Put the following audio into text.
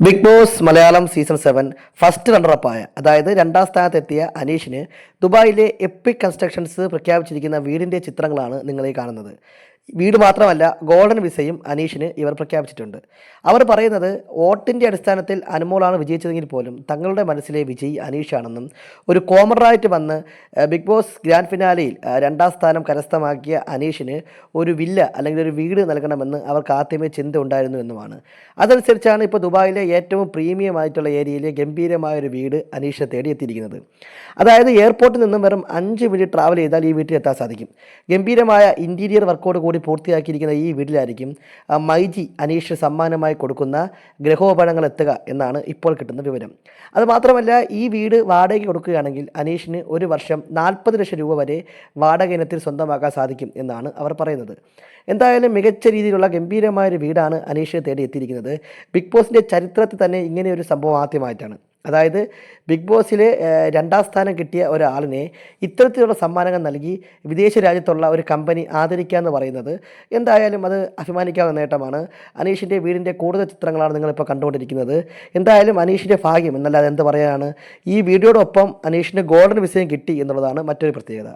Bigg Boss Malayalam season seven first റണ്ണറപ്പായ അതായത് രണ്ടാം സ്ഥാനത്തെത്തിയ അനീഷിന് ദുബായിലെ എപ്പിക് കൺസ്ട്രക്ഷൻസ് പ്രഖ്യാപിച്ചിരിക്കുന്ന വീടിന്റെ ചിത്രങ്ങളാണ് നിങ്ങളീ കാണുന്നത്. വീട് മാത്രമല്ല ഗോൾഡൻ വിസയും അനീഷിന് ഇവർ പ്രഖ്യാപിച്ചിട്ടുണ്ട്. അവർ പറയുന്നത് വോട്ടിന്റെ അടിസ്ഥാനത്തിൽ അനുമോളാണ് വിജയിച്ചതെങ്കിൽ പോലും തങ്ങളുടെ മനസ്സിലെ വിജയി അനീഷാണെന്നും ഒരു കോമറായിട്ട് വന്ന് ബിഗ് ബോസ് ഗ്രാൻഡ് ഫിനാലയിൽ രണ്ടാം സ്ഥാനം കരസ്ഥമാക്കിയ അനീഷിന് ഒരു വില്ല അല്ലെങ്കിൽ ഒരു വീട് നൽകണമെന്ന് അവർക്ക് ആദ്യമേ ചിന്ത ഉണ്ടായിരുന്നു എന്നുമാണ്. അതനുസരിച്ചാണ് ഇപ്പോൾ ദുബായിലെ ഏറ്റവും പ്രീമിയം ആയിട്ടുള്ള ഏരിയയിലെ ഗംഭീരമായ ഒരു വീട് അനീഷിനെ തേടിയെത്തിയിരിക്കുന്നത്. അതായത് എയർപോർട്ടിൽ നിന്നും വെറും അഞ്ച് മിനിറ്റ് ട്രാവൽ ചെയ്താൽ ഈ വീട്ടിൽ എത്താൻ സാധിക്കും. ഗംഭീരമായ ഇന്റീരിയർ വർക്കോട് കൂടി പൂർത്തിയാക്കിയിരിക്കുന്ന ഈ വീട്ടിലായിരിക്കും മൈജി അനീഷ് സമ്മാനമായി കൊടുക്കുന്ന ഗ്രഹോപകരണങ്ങൾ എത്തുക എന്നാണ് ഇപ്പോൾ കിട്ടുന്ന വിവരം. അതുമാത്രമല്ല ഈ വീട് വാടകയ്ക്ക് കൊടുക്കുകയാണെങ്കിൽ അനീഷിന് ഒരു വർഷം നാൽപ്പത് ലക്ഷം രൂപ വരെ വാടക ഇനത്തിൽ സ്വന്തമാക്കാൻ സാധിക്കും എന്നാണ് അവർ പറയുന്നത്. എന്തായാലും മികച്ച രീതിയിലുള്ള ഗംഭീരമായ ഒരു വീടാണ് അനീഷിനെ തേടി എത്തിയിരിക്കുന്നത് ബിഗ് ബോസിന്റെ ചരിത്രത്തിൽ തന്നെ ഇങ്ങനെ ഒരു സംഭവം ആദ്യമായിട്ടാണ്. അതായത് ബിഗ് ബോസിൽ രണ്ടാം സ്ഥാനം കിട്ടിയ ഒരാളിനെ ഇത്തരത്തിലുള്ള സമ്മാനങ്ങൾ നൽകി വിദേശ രാജ്യത്തുള്ള ഒരു കമ്പനി ആദരിക്കുക എന്ന് പറയുന്നത് എന്തായാലും അത് അഭിമാനിക്കാവുന്ന നേട്ടമാണ്. അനീഷിന്റെ വീടിന്റെ കൂടുതൽ ചിത്രങ്ങളാണ് നിങ്ങളിപ്പോൾ കണ്ടുകൊണ്ടിരിക്കുന്നത്. എന്തായാലും അനീഷിന്റെ ഭാഗ്യം എന്നല്ലാതെ എന്ത് പറയാനാണ്? ഈ വീഡിയോടൊപ്പം അനീഷിന് ഗോൾഡൻ വിസയം കിട്ടി എന്നുള്ളതാണ് മറ്റൊരു പ്രത്യേകത.